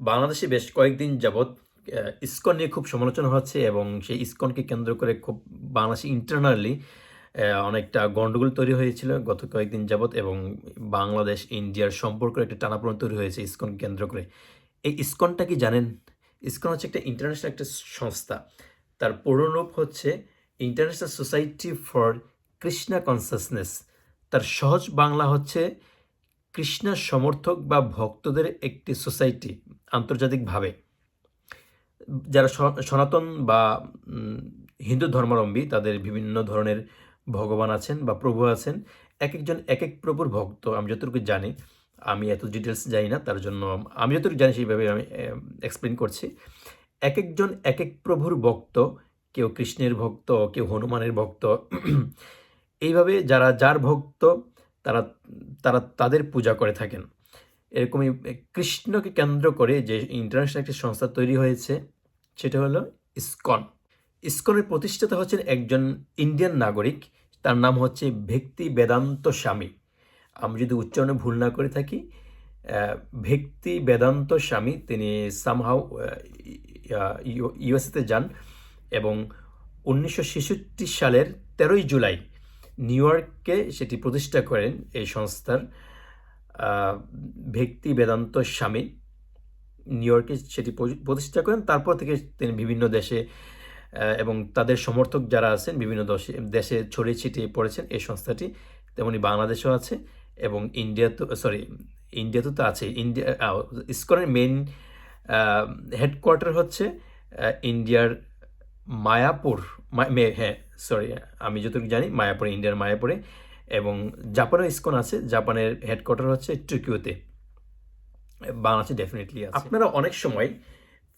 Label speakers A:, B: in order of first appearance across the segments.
A: বাংলাদেশে বেশ কয়েকদিন যাবৎ ইসকন নিয়ে খুব সমালোচনা হচ্ছে এবং সেই ইসকনকে কেন্দ্র করে খুব বাংলাদেশে ইন্টারনালি অনেকটা গন্ডগোল তৈরি হয়েছিল গত কয়েকদিন যাবৎ এবং বাংলাদেশ, ইন্ডিয়ার সম্পর্কের একটা টানাপোড়েন তৈরি হয়েছে ইসকন কেন্দ্র করে। এই ইসকনটা কি জানেন? ইসকন হচ্ছে একটা ইন্টারন্যাশনাল একটা সংস্থা। তার পুরোরূপ হচ্ছে international society for Krishna consciousness তার সহজ বাংলা হচ্ছে কৃষ্ণার সমর্থক বা ভক্তদের একটি সোসাইটি আন্তর্জাতিকভাবে। যারা সনাতন বা হিন্দু ধর্মাবলম্বী, তাদের বিভিন্ন ধরনের ভগবান আছেন বা প্রভু আছেন। এক একজন এক এক প্রভুর ভক্ত, আমি যতটুকু জানি। আমি এত ডিটেলস জানি না, তার জন্য আমি যতটুকু জানি সেইভাবে আমি এক্সপ্লেন করছি। এক একজন এক এক প্রভুর ভক্ত, কেউ কৃষ্ণের ভক্ত, কেউ হনুমানের ভক্ত। এইভাবে যারা, যার ভক্ত তারা তারা তাদের পূজা করে থাকেন। এরকমই কৃষ্ণকে কেন্দ্র করে যে ইন্টারন্যাশনাল একটি সংস্থা তৈরি হয়েছে, সেটা হলো ইসকন। ইসকনের প্রতিষ্ঠাতা হচ্ছেন একজন ইন্ডিয়ান নাগরিক, তার নাম হচ্ছে ভক্তি বেদান্ত স্বামী। আমি যদি উচ্চারণে ভুল না করে থাকি ভক্তি বেদান্ত স্বামী, তিনি সামহাও ইউএসএতে যান এবং উনিশশো ছেষট্টি সালের তেরোই জুলাই নিউ ইয়র্কে সেটি প্রতিষ্ঠা করেন এই সংস্থার ভক্তি বেদান্ত স্বামী। নিউ ইয়র্কে সেটি প্রতিষ্ঠা করেন। তারপর থেকে তিনি বিভিন্ন দেশে এবং তাদের সমর্থক যারা আছেন, বিভিন্ন দশে, দেশে ছড়িয়ে ছিটিয়ে পড়েছেন এই সংস্থাটি। তেমনি বাংলাদেশেও আছে এবং ইন্ডিয়া তো সরি ইন্ডিয়াতে তো আছে। ইন্ডিয়া ইসকনের মেন হেডকোয়ার্টার হচ্ছে ইন্ডিয়ার মায়াপুর হ্যাঁ সরি আমি যতটুকু জানি, মায়াপুরে, ইন্ডিয়ার মায়াপুরে এবং জাপানেও ইসকন আছে, জাপানের হেডকোয়ার্টার হচ্ছে টোকিওতে বাংলাদেশে ডেফিনেটলি আছে। আপনারা অনেক সময়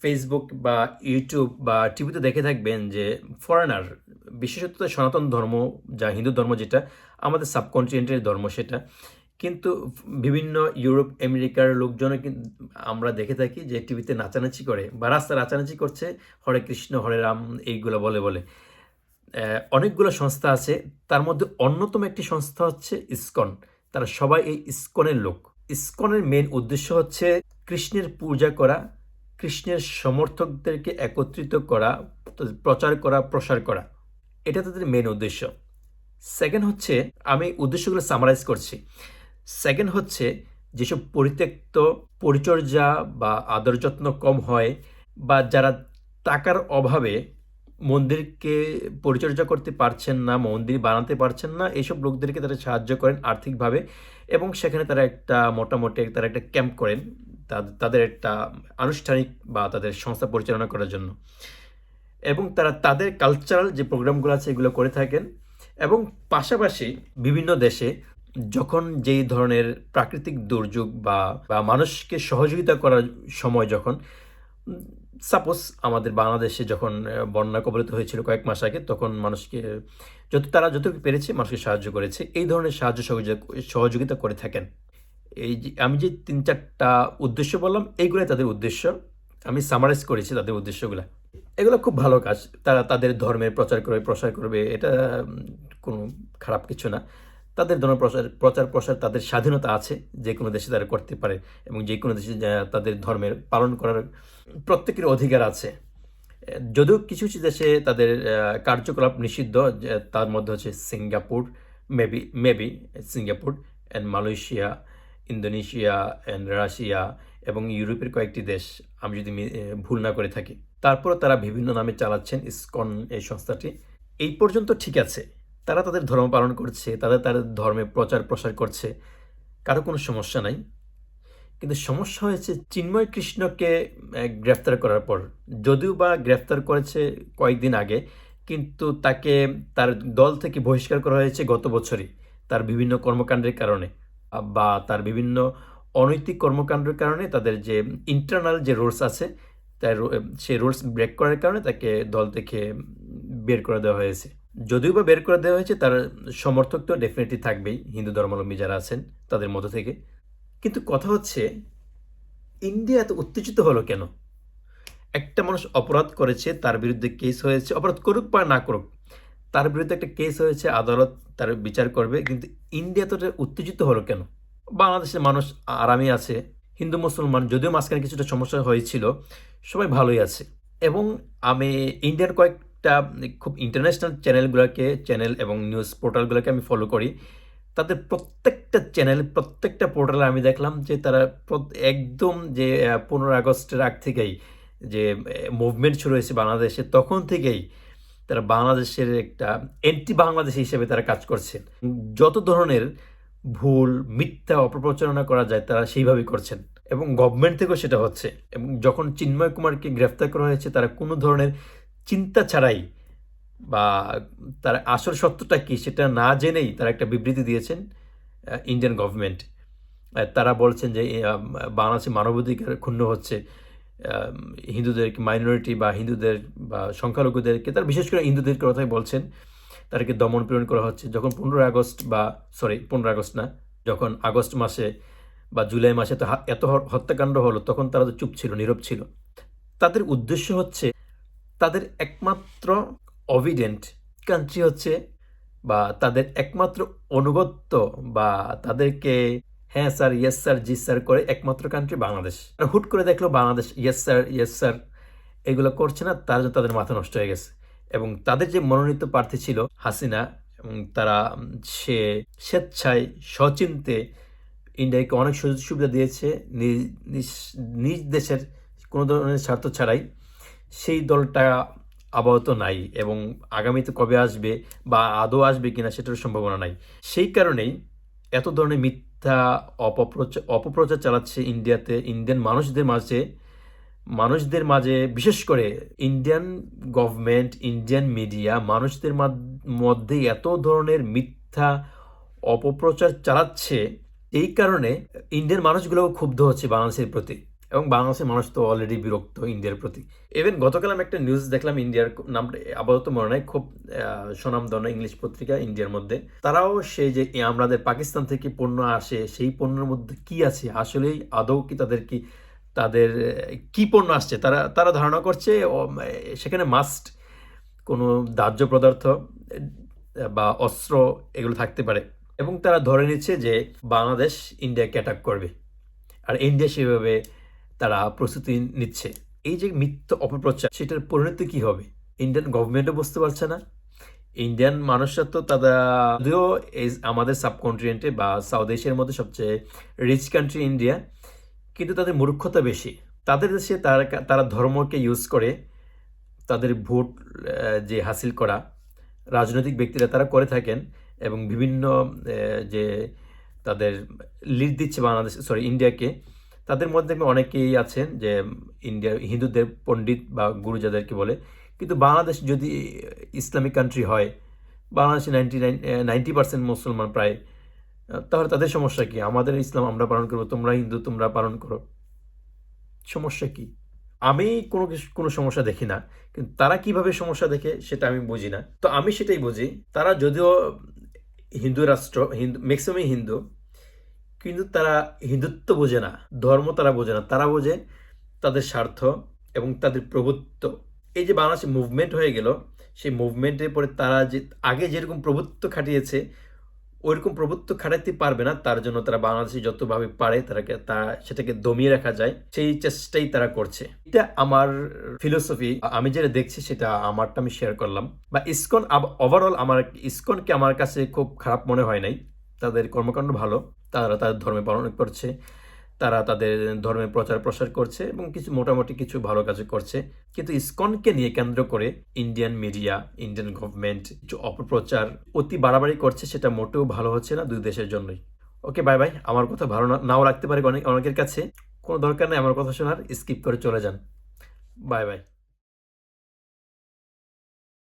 A: ফেসবুক বা ইউটিউব বা টিভিতে দেখে থাকবেন যে ফরেনার বিশেষত সনাতন ধর্ম, যা হিন্দু ধর্ম যেটা, আমাদের সাবকন্টিনেন্টের ধর্ম সেটা। কিন্তু বিভিন্ন ইউরোপ আমেরিকার লোকজনও আমরা দেখে থাকি যে টিভিতে নাচানাচি করে বা রাস্তায় নাচানাচি করছে, হরে কৃষ্ণ, হরে রাম, এইগুলো বলে বলে। অনেকগুলো সংস্থা আছে। তার মধ্যে অন্যতম একটি সংস্থা হচ্ছে ইসকন। তারা সবাই এই ইসকনের লোক। ইসকনের মেন উদ্দেশ্য হচ্ছে কৃষ্ণের পূজা করা, কৃষ্ণের সমর্থকদেরকে একত্রিত করা, প্রচার করা, প্রসার করা। এটা তাদের মেন উদ্দেশ্য। সেকেন্ড হচ্ছে, আমি উদ্দেশ্যগুলো সামারাইজ করছি। সেকেন্ড হচ্ছে, যেসব পরিত্যক্ত পরিচর্যা বা আদর যত্ন কম হয় বা যারা টাকার অভাবে মন্দিরকে পরিচর্যা করতে পারছেন না, মন্দির বানাতে পারছেন না এইসব লোকদেরকে তারা সাহায্য করেন আর্থিকভাবে এবং সেখানে তারা একটা মোটামুটি তারা একটা ক্যাম্প করেন তাদের একটা আনুষ্ঠানিক বা তাদের সংস্থা পরিচালনা করার জন্য। এবং তারা তাদের কালচারাল যে প্রোগ্রামগুলো আছে এগুলো করে থাকেন এবং পাশাপাশি বিভিন্ন দেশে যখন যেই ধরনের প্রাকৃতিক দুর্যোগ বা বা মানুষকে সহযোগিতা করার সময় যখন সাপোজ আমাদের বাংলাদেশে যখন বন্যা কবলিত হয়েছিল কয়েক মাস আগে, তখন মানুষকে, যত তারা যতটুকু পেরেছে মানুষকে সাহায্য করেছে। এই ধরনের সাহায্য সহযোগিতা করে থাকেন। এই যে, আমি যে তিন চারটা উদ্দেশ্য বললাম এইগুলোই তাদের উদ্দেশ্য। আমি সামারাইজ করেছি তাদের উদ্দেশ্যগুলো। এগুলো খুব ভালো কাজ। তারা তাদের ধর্মের প্রচার করবে, প্রসার করবে, এটা কোনো খারাপ কিছু না। তাদের ধর্ম প্রচার প্রচার প্রসার তাদের স্বাধীনতা আছে যে কোনো দেশে তারা করতে পারে এবং যে কোনো দেশে তাদের ধর্মের পালন করার প্রত্যেকের অধিকার আছে। যদিও কিছু কিছু দেশে তাদের কার্যকলাপ নিষিদ্ধ তার মধ্যে হচ্ছে Singapore, maybe maybe Singapore and Malaysia, Indonesia and Russia এবং ইউরোপের কয়েকটি দেশ আমি যদি ভুল না করে থাকি। তারপরে তারা বিভিন্ন নামে চালাচ্ছেন ইসকন এই সংস্থাটি। এই পর্যন্ত ঠিক আছে। তারা তাদের ধর্ম পালন করছে তারা তাদের ধর্মে প্রচার প্রসার করছে। কারও কোনো সমস্যা নাই। কিন্তু সমস্যা হয়েছে চিন্ময় কৃষ্ণকে গ্রেফতার করার পর। যদিও বা গ্রেফতার করেছে কয়েকদিন আগে, কিন্তু তাকে তার দল থেকে বহিষ্কার করা হয়েছে গত বছরই, তার বিভিন্ন কর্মকাণ্ডের কারণে। বা তার বিভিন্ন অনৈতিক কর্মকাণ্ডের কারণে তাদের যে ইন্টারনাল যে রুলস আছে রু- সেই রুলস ব্রেক করার কারণে তাকে দল থেকে বের করে দেওয়া হয়েছে। যদিও বা বের করে দেওয়া হয়েছে, তার সমর্থক তো ডেফিনেটলি থাকবেই, হিন্দু ধর্মাবলম্বী যারা আছেন তাদের মধ্য থেকে। কিন্তু কথা হচ্ছে, ইন্ডিয়া এত উত্তেজিত হলো কেন? একটা মানুষ অপরাধ করেছে, তার বিরুদ্ধে কেস হয়েছে, অপরাধ করুক বা না করুক, তার বিরুদ্ধে একটা কেস হয়েছে, আদালত তার বিচার করবে, কিন্তু ইন্ডিয়া তো উত্তেজিত হলো কেন? বাংলাদেশের মানুষ আরামে আছে, হিন্দু, মুসলমান, যদিও মাঝখানে কিছুটা সমস্যা হয়েছিল, সবাই ভালোই আছে। এবং আমি ইন্ডিয়ার কয়েকটা খুব ইন্টারন্যাশনাল চ্যানেলগুলোকে চ্যানেল এবং নিউজ পোর্টালগুলোকে আমি ফলো করি। তাদের প্রত্যেকটা চ্যানেল প্রত্যেকটা পোর্টালে আমি দেখলাম যে তারা একদম যে পনেরো আগস্টের আগ থেকেই যে মুভমেন্ট শুরু হয়েছে বাংলাদেশে, তখন থেকেই তারা বাংলাদেশের একটা অ্যান্টি বাংলাদেশ হিসেবে তারা কাজ করছে যত ধরনের ভুল, মিথ্যা অপপ্রচারণা করা যায় তারা সেইভাবেই করছেন এবং গভর্নমেন্ট থেকেও সেটা হচ্ছে। এবং যখন চিন্ময় কুমারকে গ্রেফতার করা হয়েছে, তারা কোনো ধরনের চিন্তা ছাড়াই বা তার আসল সত্যটা কি সেটা না জেনেই তারা একটা বিবৃতি দিয়েছেন ইন্ডিয়ান গভর্নমেন্ট তারা বলছেন যে বাংলাদেশে মানবাধিকার ক্ষুণ্ণ হচ্ছে হিন্দুদেরকে মাইনরিটি বা হিন্দুদের বা সংখ্যালঘুদেরকে, তারা বিশেষ করে হিন্দুদের কথাই বলছেন, তাদেরকে দমন পীড়ন করা হচ্ছে। যখন পনেরোই আগস্ট বা সরি পনেরো আগস্ট না, যখন আগস্ট মাসে বা জুলাই মাসে তো এত হত্যাকাণ্ড হলো, তখন তারা তো চুপ ছিল, নীরব ছিল। তাদের উদ্দেশ্য হচ্ছে, তাদের একমাত্র অভিডেন্ট কান্ট্রি হচ্ছে বা তাদের একমাত্র অনুগত্য বা তাদেরকে হ্যাঁ স্যার ইয়েস স্যার, জি স্যার করে একমাত্র কান্ট্রি বাংলাদেশ। হুট করে দেখল Bangladesh yes sir yes sir, এগুলো করছে না, তার জন্য তাদের মাথা নষ্ট হয়ে গেছে। এবং তাদের যে মনোনীত প্রার্থী ছিল হাসিনা, এবং তারা, সে স্বেচ্ছায়, সচিন্তে ইন্ডিয়াকে অনেক সুযোগ সুবিধা দিয়েছে নিজ দেশের কোনো ধরনের স্বার্থ ছাড়াই। সেই দলটা আপাতত নাই এবং আগামীতে কবে আসবে বা আদৌ আসবে কিনা সেটার সম্ভাবনা নাই। সেই কারণেই এত ধরনের মিথ্যা অপপ্রচার অপপ্রচার চালাচ্ছে ইন্ডিয়াতে, ইন্ডিয়ান মানুষদের মাঝে মানুষদের মাঝে, বিশেষ করে ইন্ডিয়ান গভর্নমেন্ট, ইন্ডিয়ান মিডিয়া, মানুষদের মধ্যে এত ধরনের মিথ্যা অপপ্রচার চালাচ্ছে, এই কারণে ইন্ডিয়ান মানুষগুলোও ক্ষুব্ধ হচ্ছে বাংলাদেশের প্রতি। এবং বাংলাদেশের মানুষ তো অলরেডি বিরক্ত ইন্ডিয়ার প্রতি। ইভেন গতকাল আমি একটা নিউজ দেখলাম ইন্ডিয়ার নামটা আপাতত মনে নাই খুব আহ, স্বনামধন্য ইংলিশ পত্রিকা ইন্ডিয়ার মধ্যে। তারাও সেই যে আমাদের পাকিস্তান থেকে পণ্য আসে সেই পণ্যের মধ্যে কি আছে? আসলেই আদৌ কি তাদের কি তাদের কি পণ্য আসছে? তারা তারা ধারণা করছে সেখানে মাস্ট কোনো দাহ্য পদার্থ বা অস্ত্র এগুলো থাকতে পারে। এবং তারা ধরে নিচ্ছে যে বাংলাদেশ ইন্ডিয়াকে অ্যাটাক করবে। আর ইন্ডিয়া সেভাবে তারা প্রস্তুতি নিচ্ছে। এই যে মিথ্য অপপ্রচার, সেটার পরিণতি কি হবে? ইন্ডিয়ান গভর্নমেন্টও বুঝতে পারছে না। ইন্ডিয়ান মানুষরা তো তারা, যদিও আমাদের সাবকন্টিনেন্টে বা সাউথ এশিয়ার মধ্যে সবচেয়ে রিচ কান্ট্রি ইন্ডিয়া কিন্তু তাদের মূর্খতা বেশি। তাদের দেশে তারা তারা ধর্মকে ইউজ করে তাদের ভোট যে হাসিল করা রাজনৈতিক ব্যক্তিরা তারা করে থাকেন এবং বিভিন্ন যে তাদের লিড দিচ্ছে বাংলাদেশ সরি ইন্ডিয়াকে তাদের মধ্যে অনেকেই আছেন যে ইন্ডিয়া, হিন্দুদের পণ্ডিত বা গুরু যাদেরকে বলে, কিন্তু বাংলাদেশ যদি ইসলামিক কান্ট্রি হয়, বাংলাদেশে নাইনটি নাইন নাইনটি পার্সেন্ট মুসলমান প্রায় তাহলে তাদের সমস্যা কি? আমাদের ইসলাম আমরা পালন করব, তোমরা হিন্দু, তোমরা পালন করো। সমস্যা কি? আমি কোনো কোনো সমস্যা দেখি না, কিন্তু তারা কীভাবে সমস্যা দেখে সেটা আমি বুঝি না। তো আমি সেটাই বুঝি, তারা যদিও হিন্দু রাষ্ট্র, হিন্দু ম্যাক্সিমামই হিন্দু কিন্তু তারা হিন্দুত্ব বোঝে না, ধর্ম তারা বোঝে না। তারা বোঝে তাদের স্বার্থ এবং তাদের প্রভুত্ব। এই যে বাংলাদেশে মুভমেন্ট হয়ে গেল, সেই মুভমেন্টের পরে তারা যে, আগে যেরকম প্রভুত্ব খাটিয়েছে, ওইরকম প্রভুত্ব খাটাতে পারবে না। তার জন্য তারা বাংলাদেশে যতভাবে পারে তারাকে, তা, সেটাকে দমিয়ে রাখা যায়। সেই চেষ্টাই তারা করছে। এটা আমার ফিলোসফি আমি যেটা দেখছি সেটা আমারটা আমি শেয়ার করলাম। বা ইসকন ওভারঅল আমার, ইসকনকে আমার কাছে খুব খারাপ মনে হয় নাই। তাদের কর্মকাণ্ড ভালো, তারা তাদের ধর্মে পালন করছে, তারা তাদের ধর্মের প্রচার প্রসার করছে এবং কিছু মোটামুটি কিছু ভালো কাজ করছে। কিন্তু ইসকনকে নিয়ে কেন্দ্র করে ইন্ডিয়ান মিডিয়া ইন্ডিয়ান গভর্নমেন্ট কিছু অপপ্রচার অতি বাড়াবাড়ি করছে, সেটা মোটেও ভালো হচ্ছে না দুই দেশের জন্যই। ওকে বাই বাই আমার কথা ভালো নাও রাখতে পারে অনেক, অনেকের কাছে। কোনো দরকার নেই, আমার কথা শোনার স্কিপ করে চলে যান। Bye bye